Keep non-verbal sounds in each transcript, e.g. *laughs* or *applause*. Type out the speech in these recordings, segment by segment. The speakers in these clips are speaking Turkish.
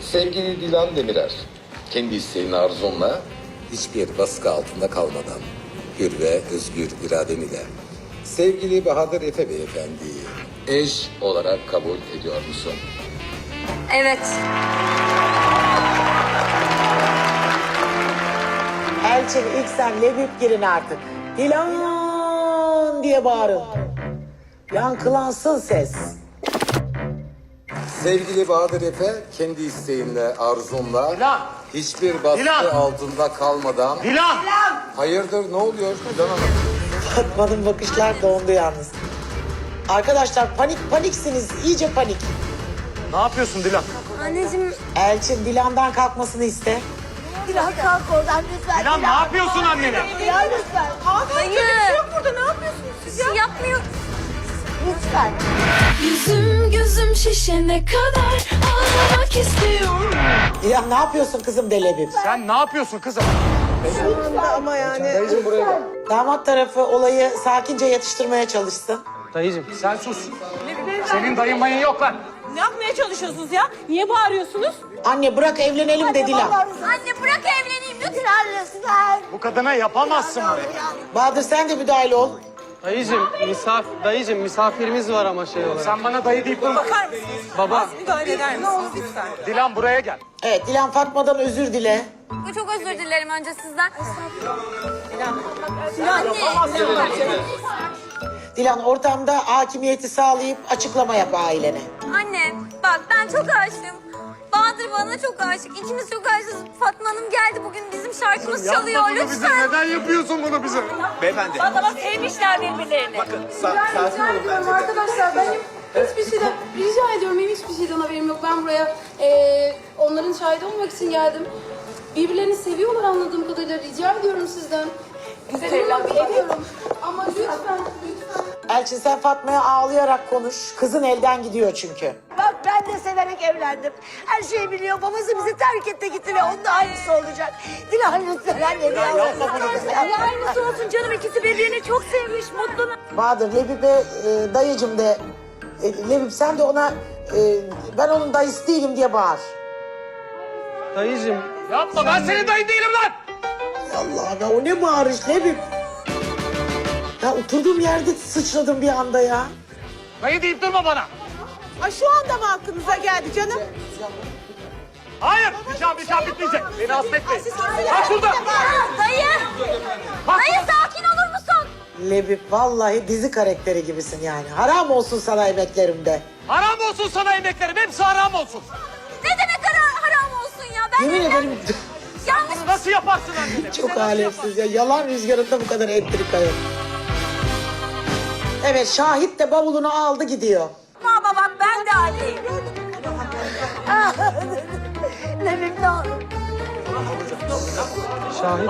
Sevgili Dilan Demirer, kendi isteğin arzunla hiçbir baskı altında kalmadan hür ve özgür iradenle sevgili Bahadır Efe Beyefendi'yi eş olarak kabul ediyor musun? Evet. Elçin ilk sen lebip girin artık. Dilan diye bağırın. Yankılansın ses. Sevgili Bahadır Efe kendi isteğinle arzunla Dilan! hiçbir baskı Dilan! altında kalmadan Dilan! hayırdır ne oluyor Dilan Hanım? Fatma'nın bakışlar dondu yalnız. Arkadaşlar panik paniksiniz. iyice panik. Ne yapıyorsun Dilan? Anneciğim Elçin Dilan'dan kalkmasını iste. Dilan kalk oradan lütfen. Dilan ne yapıyorsun annene? Dilan lütfen. dayı. yok burada ne yapıyorsunuz siz ya? Şey yapmıyor. Lütfen. Yüzüm gözüm şişene kadar ağlamak istiyorum. Dilan ne yapıyorsun kızım de lebip? Sen ne yapıyorsun kızım? Damat tarafı olayı sakince yatıştırmaya çalışsın. Dayıcım sen sus. Senin dayın mayın yok lan. Ne yapmaya çalışıyorsunuz ya? Niye bağırıyorsunuz? Anne bırak evlenelim de Dilan. Anne bırak evleneyim lütfen. Lütfen. Bu kadına yapamazsın bunu. Bahadır sen de müdahale ol. Dayıcım, misaf, dayıcım misafirimiz var ama şey olarak. Sen bana dayı deyip durma. Bakar mısınız? Baba. Az müdahale eder misiniz lütfen? Dilan buraya gel. Evet Dilan Fatma'dan özür dile. Çok özür dilerim önce sizden. Anne. Dilan ortamda hakimiyeti sağlayıp açıklama yap ailene. Anne bak ben çok aşığım. Bahadır bana çok aşık. İkimiz çok aşığız. Fatma Hanım geldi bugün bizim şarkımız çalıyor lütfen. Neden yapıyorsun bunu bize? Beyefendi. Adama sevmişler birbirlerini. Bakın sa- sakin olun bence de. Arkadaşlar benim hiçbir şeyden rica ediyorum benim hiçbir şeyden haberim yok. Ben buraya eee, onların şahit olmak için geldim. Birbirlerini seviyorlar anladığım kadarıyla rica ediyorum sizden. Seviyorum biliyorum. Ama lütfen lütfen. Elçin sen Fatma'ya ağlayarak konuş. Kızın elden gidiyor çünkü. Bak ben de severek evlendim. Her şeyi biliyor. Babası bizi terk etti gitti ve onun da aynısı olacak. Dilan lütfen anne Dilan. Ya aynısı olsun canım ikisi birbirini çok sevmiş mutlu. Bahadır Lebip'e e, dayıcım de. E, Lebip sen de ona e, ben onun dayısı değilim diye bağır. Dayıcım, Yapma ben senin dayın değilim lan. Allah be o ne bağırış Lebip. Ya oturduğum yerde sıçradım bir anda ya. Dayı deyip durma bana. Ay şu anda mı aklınıza geldi canım? Hayır. Nişan nişan bitmeyecek. Beni hasta etmeyin. Bak burada. Dayı. Dayı sakin olur musun? Lebip vallahi dizi karakteri gibisin yani. Haram olsun sana emeklerimde. Haram olsun sana emeklerim. Hepsi haram olsun. Ne demek haram, haram olsun ya? Ben Yemin ederim Yanlış Nasıl yaparsın annene? çok alemsiz ya. Yalan rüzgarında bu kadar entrika yok. Evet Şahit de bavulunu aldı gidiyor. Ben de anneyim. Lebip ne olur. şahit.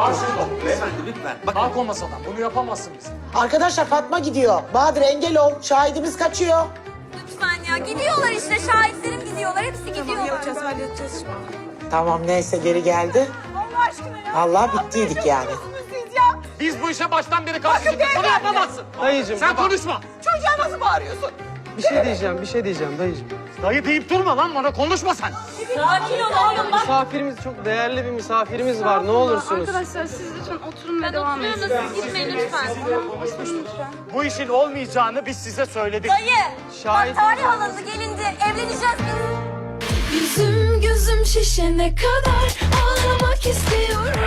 Beyefendi lütfen. Bakın Kalk o masadan. Bunu yapamazsın biz. Arkadaşlar Fatma gidiyor. Bahadır engel ol. Şahidimiz kaçıyor. Lütfen ya gidiyorlar işte şahitlerim gidiyorlar hepsi gidiyorlar. Yapacağız, halledeceğiz şimdi. Tamam neyse geri geldi. Allah aşkına ya. Allah bittiydik yani. Siz ya. Biz bu işe baştan beri karşıydık. Bunu yapamazsın. Dayıcım, Sen konuşma. Çocuğa nasıl bağırıyorsun? Bir şey diyeceğim, bir şey diyeceğim dayıcım. Dayı deyip durma lan bana konuşma sen. Sakin ol oğlum bak. Misafirimiz, çok değerli bir misafirimiz var. Ne olursunuz. Arkadaşlar siz lütfen oturun ve Ben devam oturuyorum edin. da siz gitmeyin lütfen. Bu işin olmayacağını biz size söyledik. Dayı. Şahit Bak tarih alındı gelindi evleneceğiz biz. Yüzüm gözüm şişene kadar ağlamak istiyorum.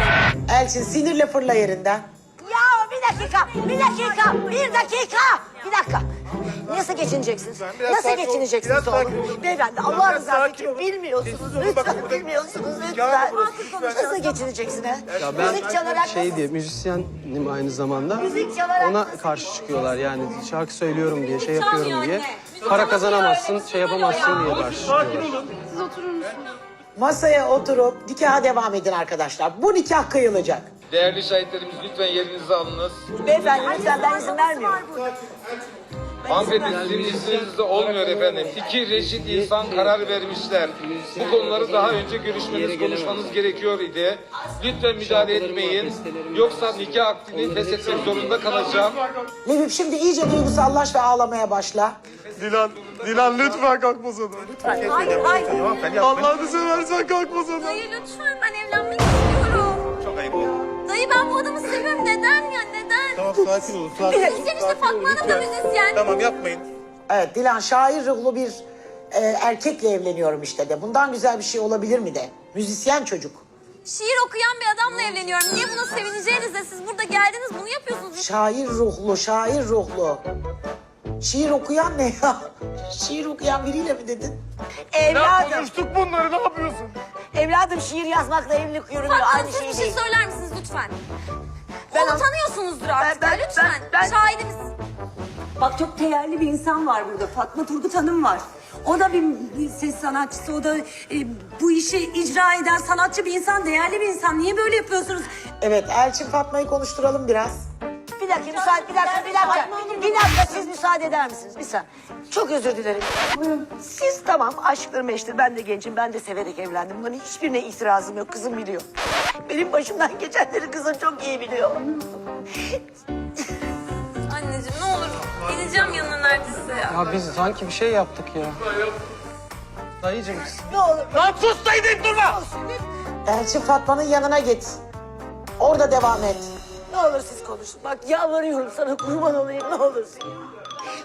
Elçin sinirle fırla yerinden. Ya bir dakika, bir dakika, bir dakika, bir dakika. Nasıl geçineceksiniz? Nasıl geçineceksiniz oğlum? Beyefendi Allah rızası için bilmiyorsunuz. Lütfen bilmiyorsunuz lütfen. Nasıl geçineceksiniz? Ya ben Müzik çalarak şey diye, müzisyenim aynı zamanda. Müzik çalarak Ona nasıl- karşı çıkıyorlar yani şarkı söylüyorum diye, şey yapıyorum diye. Para kazanamazsın, müzik şey yapamazsın diye karşı çıkıyorlar. Siz oturur musunuz? Masaya oturup nikaha devam edin arkadaşlar. Bu nikah kıyılacak. Değerli şahitlerimiz lütfen yerinizi alınız. Beyefendi lütfen ben izin vermiyorum. Hanımefendi sizin izninizde olmuyor efendim. İki reşit insan karar vermişler. Bu konuları daha önce görüşmeniz, konuşmanız gerekiyor idi. Lütfen müdahale etmeyin. Yoksa nikah akdini feshetmek zorunda kalacağım. Lebip şimdi iyice duygusallaş ve ağlamaya başla. Dilan, Dilan lütfen kalkma sana. Hayır hayır. Allah'ını seversen kalkma sana. Dayı lütfen ben evlenmek istiyorum. Dayı ben bu adamı seviyorum. Neden ya neden? Tamam sakin olun. Sakin olun. Müzisyen işte Fatma Hanım da müzisyen. Tamam yapmayın. Evet Dilan şair ruhlu bir e, erkekle evleniyorum işte de. Bundan güzel bir şey olabilir mi de? Müzisyen çocuk. Şiir okuyan bir adamla evleniyorum. Niye buna sevineceğinize siz burada geldiniz bunu yapıyorsunuz. Şair ruhlu, şair ruhlu. Şiir okuyan ne ya? Şiir okuyan biriyle mi dedin? Evladım, Konuştuk bunları ne yapıyorsun? evladım şiir yazmakla evlilik yürümüyor. Aynı şey bir şey değil. söyler misiniz lütfen? Ben- Onu tanıyorsunuzdur artık ben- ya, lütfen. ben- ben- Şahidimiz. Bak çok değerli bir insan var burada. Fatma Turgut Hanım var. O da bir, bir ses sanatçısı. O da e, bu işi icra eden sanatçı bir insan. Değerli bir insan. Niye böyle yapıyorsunuz? Evet Elçin Fatma'yı konuşturalım biraz. Bir dakika müsaade, bir dakika, bir dakika. Bir dakika siz müsaade eder misiniz? Bir saniye. Çok özür dilerim. Siz tamam aşklarım eştir. Ben de gencim, ben de severek evlendim. Bunların hiçbirine itirazım yok. Kızım biliyor. Benim başımdan geçenleri kızım çok iyi biliyor. Anneciğim ne olur geleceğim yanına neredeyse ya. Ya biz sanki bir şey yaptık ya. Dayıcım Ne olur. Lan sus dayı deyip durma. Elçin Fatma'nın yanına git. Orada devam et. Ne olur siz konuşun. Bak yalvarıyorum sana kurban olayım ne olursun.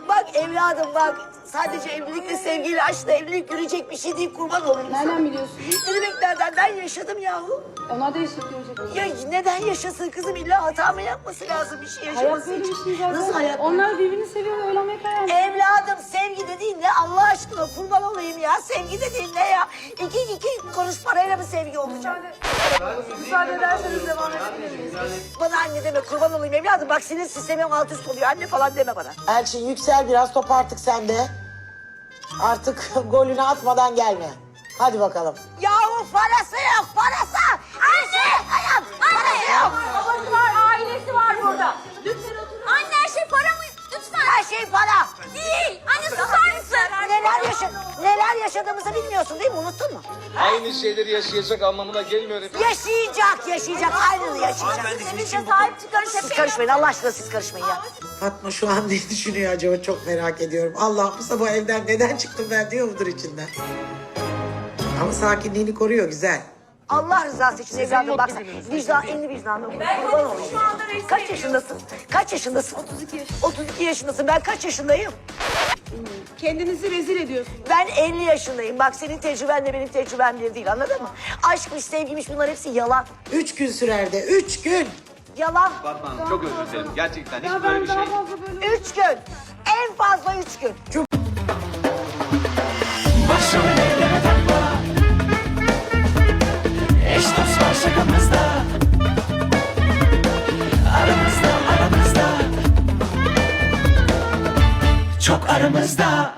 Bak evladım bak sadece evlilikle sevgiyle aşkla evlilik yürüyecek bir şey değil kurban olayım sana. Nereden biliyorsun? Ne demek nereden? Ben yaşadım yahu. Onlar da görecek. Ya neden yaşasın kızım illa hata mı yapması lazım bir şey Hayat yaşaması böyle bir için? şey zaten. Nasıl hayat? Onlar birbirini seviyor ve karar vermiş. Evladım sevgi dediğin ne Allah aşkına kurban olayım ya. Sevgi dediğin ne? İki iki kuruş parayla mı sevgi olacak? Müsaade ederseniz devam edebiliriz. Bana anne deme kurban olayım evladım. Bak sinir sistemim alt üst oluyor. Anne falan deme bana. Elçin yüksel biraz top artık sende. Artık *laughs* golünü atmadan gelme. Hadi bakalım. Yahu parası yok parası. Anne. Ayağım. Parası yok. Babası var, ailesi var burada. Lütfen oturun. Anne her şey para mı? Lütfen. Her şey para. Değil. Neler, yaşa neler yaşadığımızı bilmiyorsun değil mi? Unuttun mu? Aynı şeyleri yaşayacak anlamına gelmiyor efendim. Yaşayacak, yaşayacak. Aynını yaşayacak. Hanımefendi, sahip çıkarın. Siz karışmayın. Allah aşkına siz karışmayın ya. Fatma şu an ne düşünüyor acaba çok merak ediyorum. Allah bu sabah evden neden çıktım ben diyor mudur içinden. Ama sakinliğini koruyor güzel. Allah rızası için evladım bak vicdan, elini vicdanına kurban olayım. Kaç yaşındasın? Kaç yaşındasın? 32 yaşındayım. 32 yaşındasın. Ben kaç yaşındayım? Kendinizi rezil ediyorsunuz. Ben 50 yaşındayım. Bak senin tecrübenle benim tecrübem bir değil anladın mı? Aşkmış, sevgiymiş bunlar hepsi yalan. Üç gün sürer de üç gün. Yalan. Fatma Hanım çok özür dilerim. Gerçekten hiç böyle bir şey. Üç gün. En fazla üç gün. Başrol şakamızda Aramızda aramızda. Çok aramızda